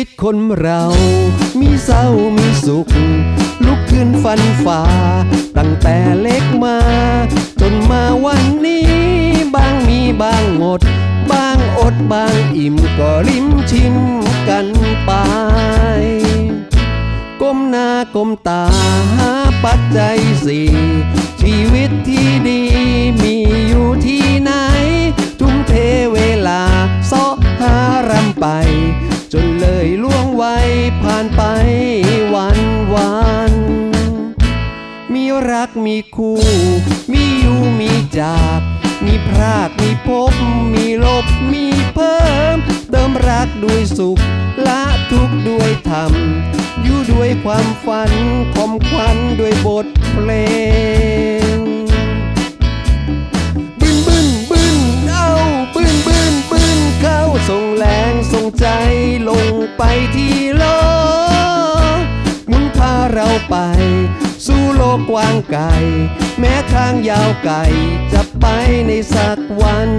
ิตคนเรา มีเศร้ามีสุข ลุกขึ้นฟันฝ่า ตั้งแต่เล็กมา จนมาวันนี้ บางมีบางหมด บางอดบางอิ่มก็ลิ้มชิมกันไป ก้มหน้าก้มตาหาปัจจัยสี่ชีวิตที่ดีมี ยล่วงไวผ่านไปวันวันมีรักมีคู่ มีอยู่มีจาก มีพรากมีพบ มีลบมีเพิ่ม เติมรักด้วยสุข ละทุกข์ด้วยธรรม อยู่ด้วยความฝันคมควันด้วยบทเพลง ที่โลกหมุนพาเราไป สู่โลกกว้างไกล แม้ทางยาวไกลจะไปในสักวัน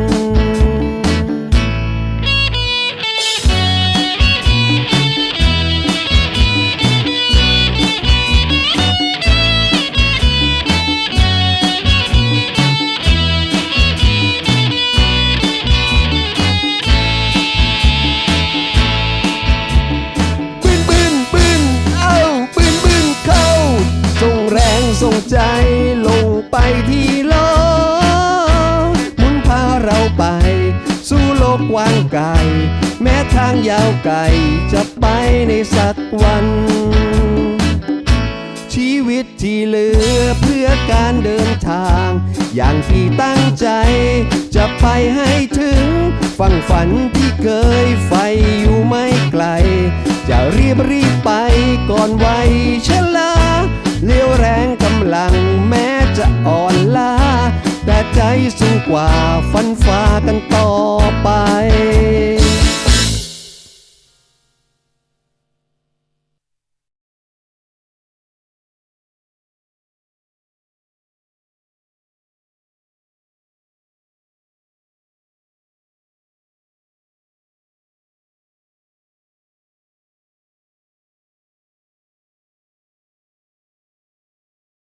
แม้ทางยาวไกลจะไปในสักวัน ชีวิตที่เหลือเพื่อการเดินทาง อย่างที่ตั้งใจ จะไปให้ถึงฝั่งฝันที่เคยใฝ่อยู่ไม่ไกล จะรีบรีบไปก่อนวัยชราเลี้ยวแรงกำลังแม้จะอ่อนล้าแต่ใจสูงกว่าฟันฝ่ากันต่อไป